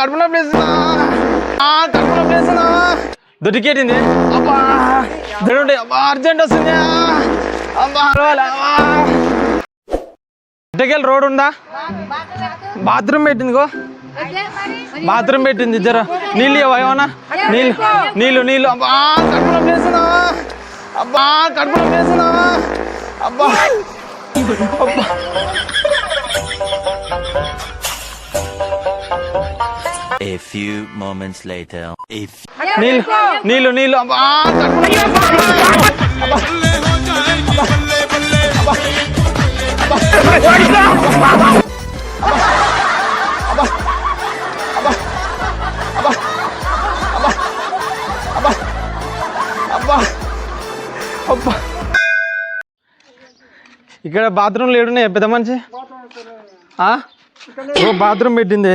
కడుపున ప్లేస్ కడుపున ప్లేస్ దొరికేటింది అబ్బా దొరుకుంటే అబ్బా అర్జెంట్ వస్తుంది. అబ్బా ఇటకెళ్ళి రోడ్ ఉందా? బాత్రూమ్ పెట్టింది గో. బాత్రూమ్ పెట్టింది జర. నీళ్ళు ఏమన్నా? నీళ్ళు నీళ్ళు నీళ్ళు. అబ్బా కడుపులో వేసినా అబ్బా కడుపులో వేసినా అబ్బా. అబ్బా. A few moments later. If నీళ్ళు నీళ్ళు నీళ్ళు ఇక్కడ బాత్రూమ్ లేడున్నాయి పెద్ద మనిషి ఆ? బాత్రూమ్ పెట్టింది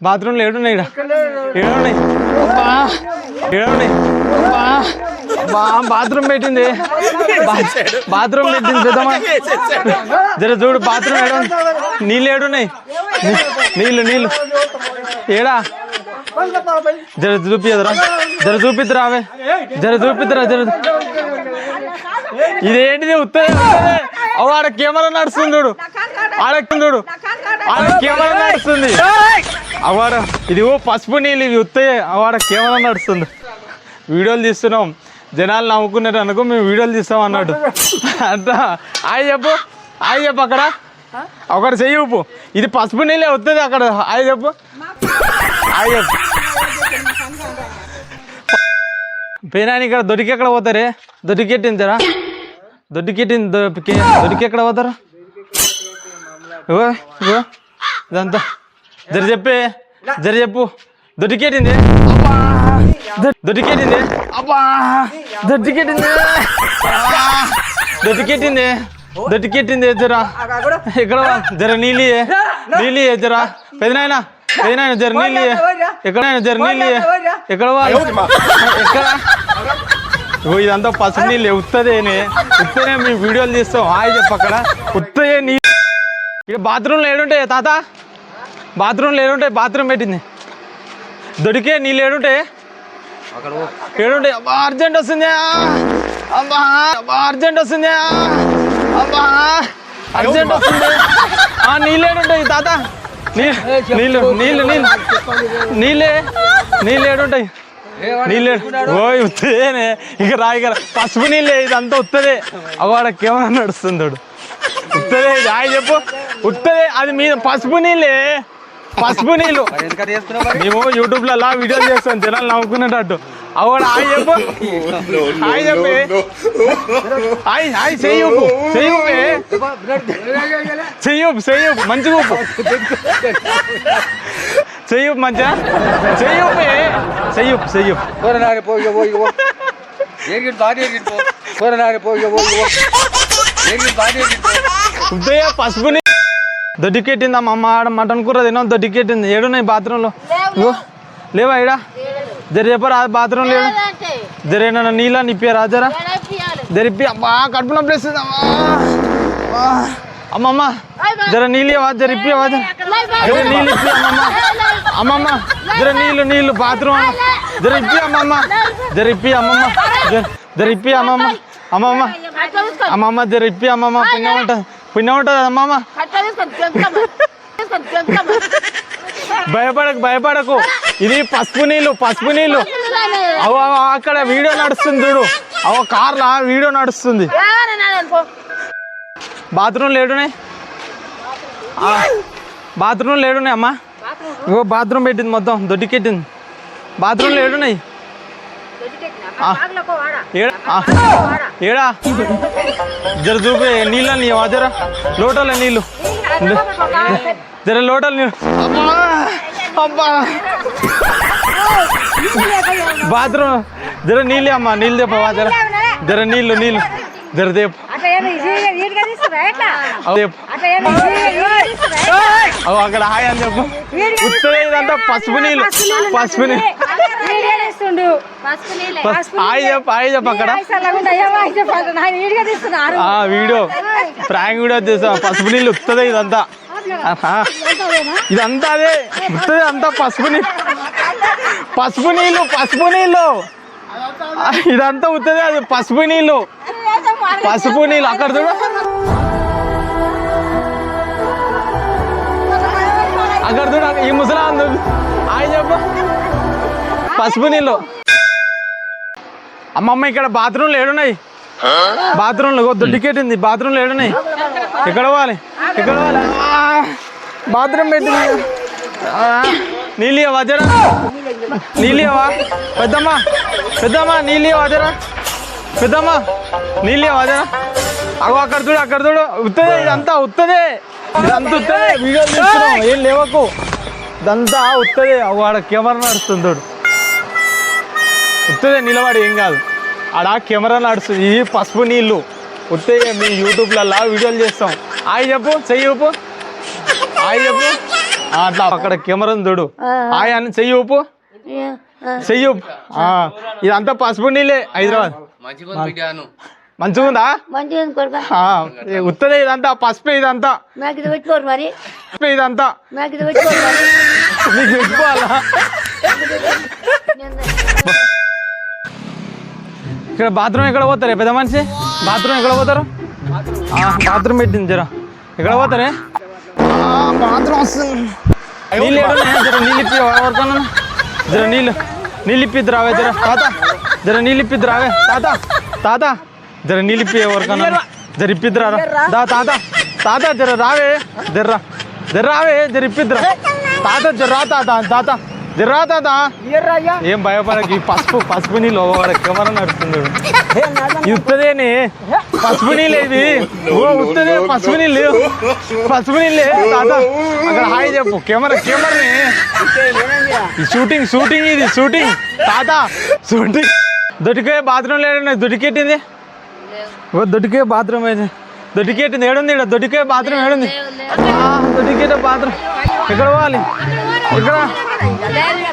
బాత్రూమ్ ఏడున్నాయి ఇక్కడ ఏడున్నాయి. ఏడున్నాయి. అబ్బా బాత్రూమ్ పెట్టింది. బాత్రూమ్ పెట్టింది పెద్ద జర చూడు బాత్రూమ్ ఏడు నీళ్ళు ఏడున్నాయి. నీళ్ళు నీళ్ళు. ఏడా? జర చూపిద్దరా జర చూపిద్దురా అవే. జర చూపిద్దురా జర ఇదేంటిది ఉత్తరే? ఉత్తరే అవు ఆడ కెమెరా నడుస్తుంది చూడు. ఆడ చూడు. ఆడ కెమెరా నడుస్తుంది. అవాడ ఇది ఓ పసుపు నీళ్ళు ఇవి వస్తే అవాడ కేవలం నడుస్తుంది. వీడియోలు తీస్తున్నాం. జనాలు నవ్వుకున్నారు అనుకో మేము వీడియోలు తీస్తాం అన్నాడు. అంత. ఆయ చెప్పు. ఆయ చెప్పు అక్కడ. ఒకటి చెయ్యి ఉప్పు ఇది పసుపు నీళ్ళే వస్తుంది అక్కడ. ఆయ చెప్పు. ఆయ చెప్పు. పేనాని ఇక్కడ దొరికి ఎక్కడ పోతారే? దొరికెట్టిందరా దొరికెట్టింది దొరికి దొరికి ఎక్కడ పోతారు? ఇదంతా. జర చెప్పే జర చెప్పు. దొరికెట్టింది అబ్బా. దొ- దొరికెట్టింది అబ్బా. దొరికెట్టింది అబ్బా, దొరికెట్టింది దొరికెట్టింది జర? ఇక్కడ జర నీళ్ళు నీళ్ళు జర. పెదనాయన పెదనాయన జర నీళ్ళు ఎక్కడ జర నీళ్ళు ఎక్కడ వా? ఎక్కడ? ఇదంతా పసుపు నీళ్ళు ఉత్తదేనే ఉత్తనే మేము వీడియోలు తీస్తాం. హాయ్ చెప్పు అక్కడ. ఉత్తయే నీ ఇక్కడ బాత్రూమ్లో ఏడుంటాయి తాత? బాత్రూమ్లో ఏడుంటాయి బాత్రూమ్ పెట్టింది. దొరికే నీళ్ళు ఏడుంటాయి ఏడుంటాయి అబ్బా అర్జెంట్ వస్తుంది అబ్బా అబ్బా అర్జెంట్ వస్తుంది అబ్బా అర్జెంట్ వస్తుంది. ఆ నీళ్ళు ఏడుంటాయి తాత. నీళ్ళు నీళ్ళు నీళ్ళు. నీళ్ళే నీళ్ళు ఏడుంటాయి. నీళ్ళే ఓయ్ ఉత్తదేనే ఇక రాయిగల పసుపు నీళ్ళే ఇదంతా ఉత్తదే. అవాడ కెమెరా నడుస్తుంది చూడు. ఉత్తదే హాయ్ చెప్పు. ఉత్తదే అది మీద పసుపు నీళ్ళే. పసుపు నీళ్ళు. మేము యూట్యూబ్లో అలా చేస్తాం జనాలు నవ్వుకునేటట్టు. అవును హాయ్ చెప్పు. హాయ్ చెప్పి. హాయ్ హాయ్ చెయ్యొప్పు చెయ్యొప్పే ఉప్పు మంచిగా పసుపు దొడ్డికెట్టింది అమ్మ ఆడ మటన్ కూర తిన్నాం దొడ్డికెట్టింది ఏడున్నాయి బాత్రూంలో? లేవా. ఈడ? జర చెప్పరా బాత్రూమ్ లేడు జర ఏమన్నా నీళ్ళ నిప్పారా జరా? జరిపి అబ్బా కడుపున ప్లేస్ అమ్మా. అమ్మమ్మ జర నీళ్ళు ఇవ్వవా జర నీళ్ళు ఇప్పి అమ్మమ్మ అమ్మమ్మ జర నీళ్ళు నీళ్ళు బాత్రూమ్ జర ఇప్పి అమ్మమ్మ జర ఇప్పి అమ్మమ్మ జర ఇప్పి అమ్మమ్మ అమ్మమ్మ అమ్మమ్మ జర ఇప్పి అమ్మమ్మ పుణ్యం ఉంటుంది అమ్మమ్మ భయపడకు భయపడకు. ఇది పసుపు నీళ్ళు పసుపు నీళ్ళు. అవ అక్కడ వీడియో నడుస్తుంది చూడు. అవ కార్లా వీడియో నడుస్తుంది. బాత్రూమ్ లేడునే బాత్రూమ్ లేడునే అమ్మా? ఇగో బాత్రూమ్ పెట్టింది మొత్తం దొడ్డికెట్టింది. బాత్రూమ్ లేడున్నాయి? ఏడా? ఆ, ఏడా? జర చూపే నీళ్ళ నీ జర లోటల నీళ్ళు. జర లోటల నీళ్ళు. అబ్బా! బాత్రూమ్ జర నీళ్ళే అమ్మా నీళ్ళు తెప్పవా జర? జర నీళ్ళు నీళ్ళు. జర తెప్పు అట్లా ఏమి ఈడుగా తీసుకురా ఎట్లా అవి తెప్పు అట్లా ఏమి ఈడుగా తీసుకురా అవి అక్కడ హాయ్ అని చెప్పు ఉత్తరే ఇదంతా పసుపు నీళ్ళు పసుపు నీళ్ళు హాయ్ చెప్పు హాయ్ చెప్పు అక్కడ వీడియో ప్రాంక్ వీడియో చేసా పసుపు నీళ్ళు ఉత్తదే ఇదంతా ఆహా. ఇదంతా అదే ఉత్తదే అంతా పసుపు నీళ్ళు పసుపు నీళ్ళు పసుపు నీళ్ళు ఇదంతా ఉత్తదే అది పసుపు నీళ్ళు పసుపు నీళ్ళు అక్కడ చూడు. అక్కడ చూడు ఈ ముసలా ఆయన చెప్పు. పసుపు నీళ్ళు. అమ్మమ్మ ఇక్కడ బాత్రూమ్లు ఏడున్నాయి. బాత్రూమ్లు టికెట్ ఉంది బాత్రూమ్లు ఏడున్నాయి. ఎక్కడ పోవాలి? ఎక్కడ పోవాలి? బాత్రూమ్ పెట్టింది నీళ్ళు జరా నీళ్ళు పెద్దమ్మ పెద్దమ్మ నీళ్ళు జరా పెద్దమ్మ. నీళ్ళు జరా అగో అక్కడ చూడు అక్కడ చూడు. ఉత్తదే ఇదంతా ఉత్తదే. ఇదంతా ఉత్తదే. వీడియో తీస్తున్నాం. ఏం లేవకు. ఇదంతా ఉత్తదే. అగో ఆడ కెమెరా నడుస్తుంది చూడు. ఉత్తదే నిలబడి ఏం కాదు. ఆడ కెమెరా నడుస్తుంది. ఇది పసుపు నీళ్ళు. ఉత్తే మీ యూట్యూబ్లలో వీడియోలు చేస్తాం. ఆయి చెప్పు చెయ్యి ఊపు. ఆయి చెప్పు. అట్లా. అక్కడ కెమెరా చూడు. ఆయి అని చెయ్యి ఊపు. చెయ్యి ఊపు. ఆ, ఇదంతా పసుపు నీళ్ళే హైదరాబాద్. మంచిగా ఉందా? మంచిగా ఉంది కొడుక. ఉత్తదే ఇదంతా పసుపే ఇదంతా. నాకు ఇది పెట్టుకోరు మరి. పసుపే ఇదంతా. నాకు ఇది పెట్టుకోరు మరి. నీకు పెట్టుకోవాలా? ఇక్కడ బాత్రూమ్ ఎక్కడ పోతారే పెద్ద మనిషి? బాత్రూమ్ ఎక్కడ పోతారు? ఆ, బాత్రూమ్ పెట్టింది జర. ఎక్కడ పోతారే? ఆ, బాత్రూమ్ వస్తుంది. నీళ్ళు? జర? నీళ్ళు ఇప్పి ఎవరికన్నా జర నీళ్ళు నీళ్ళు ఇప్పిద్దు రావే జర. తాత జర నీళ్ళు ఇప్పిద్దు రావే. తాత తాత. జర ఇప్పి ఎవరికన్నా జర ఇప్పిద్దు రా. దా తాత. తాత జర రావే. జర రా. జర రావే జర ఇప్పిద్దురా. తాత జర రా తాత తాత. జర రా తాత. ఏం భయపడకి ఈ పసుపు పసుపు నీళ్ళు కెమెరా నడుస్తుంది ఇది ఉత్తదేనే పసుపు నీళ్ళు ఇది ఓ ఉత్తదే పసుపు నీళ్ళు. పసుపు నీళ్ళే తాత. అక్కడ హాయ్ చెప్పు. కెమెరా కెమెరాని ఈ షూటింగ్ షూటింగ్ ఇది షూటింగ్. తాత షూటింగ్. దొడికే బాత్రూమ్ లేడండి దొడికెట్టింది ఓ దొడికే బాత్రూమ్ అయితే. దొడికెట్టింది ఏడుంది ఇక్కడ దొడికే బాత్రూమ్ ఏడుంది. ఆ, దొడికేట బాత్రూమ్. ఎక్కడ పోవాలి? ఇక్కడ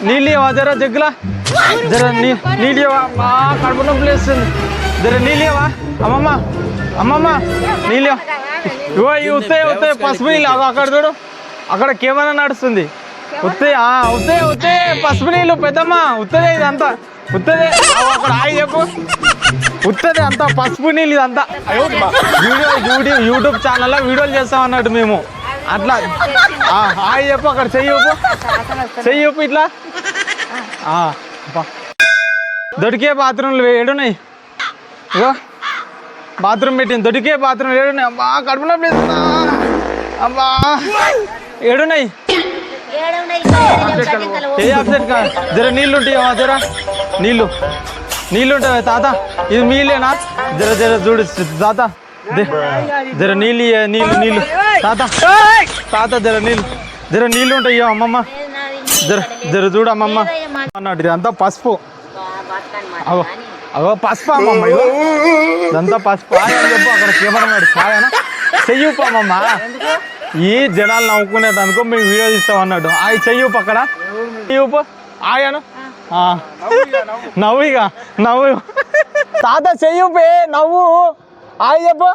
నీళ్ళు ఇవ్వవా జర జగ్గులా? జర నీ నీళ్ళు ఇవ్వవా మా కడుపు నొప్పి లేస్తుంది జర నీళ్ళు ఇవ్వవా అమ్మమ్మ అమ్మమ్మ నీళ్ళు ఇవ్వ. ఇగో ఈ ఉత్తయ్య ఉత్తయ్య పసుపు నీళ్ళు. అగో అక్కడ చూడు. అక్కడ కెమెరా నడుస్తుంది. ఉత్తయ్య ఆ, ఉత్తయ్య ఉత్తయ్య పసుపు నీళ్ళు పెద్దమ్మ. ఉత్తదే ఇదంతా. ఉత్తదే. అక్కడ హాయ్ చెప్పు. ఉత్తదే అంతా పసుపు నీళ్ళు ఇదంతా. వీడియో యూట్యూబ్ యూట్యూబ్ ఛానల్లో వీడియోలు చేస్తాం అన్నట్టు మేము. అట్లా. ఆ, హాయ్ చెప్పు అక్కడ చెయ్యి చెయ్యి ఇట్లా. ఆ, అబ్బా. దొరికే బాత్రూమ్లు ఏడున్నాయి? ఇగో. బాత్రూమ్ పెట్టింది. దొరికే బాత్రూమ్ ఏడున్నాయి? అబ్బా కడుపులో ప్లేస్తా అబ్బా. ఏడున్నాయి? ఏ అప్సెట్ కా జర నీళ్ళు ఉంటాయా జర? నీళ్ళు. నీళ్ళుంటాయి తాత? ఇది మీలేనా జర జర చూడు తాత. దే. జర నీళ్ళు ఇయ్య, నీళ్ళు నీళ్ళు. తాత తాత జర నీళ్ళు. జర నీళ్ళు ఉంటాయి అమ్మమ్మ. జర జర చూడు అమ్మమ్మ. అన్నట్టు ఇదంతా పసుపు. అవో అవో పసుపు అమ్మమ్మ ఇదంతా పసుపు. చెప్పు అక్కడ కెమెరా నాడు హాయ్ అమ్మమ్మ. ఈ జనాలు నవ్వుకునేది అనుకో మేము వీడియో తీస్తాం అన్నట్టు. అవి చెయ్యు అక్కడ. చెయ్యు ఆయను? నవ్వు ఇక నవ్వు. తాత చెయ్యుపే నవ్వు. ఆ చెప్పు.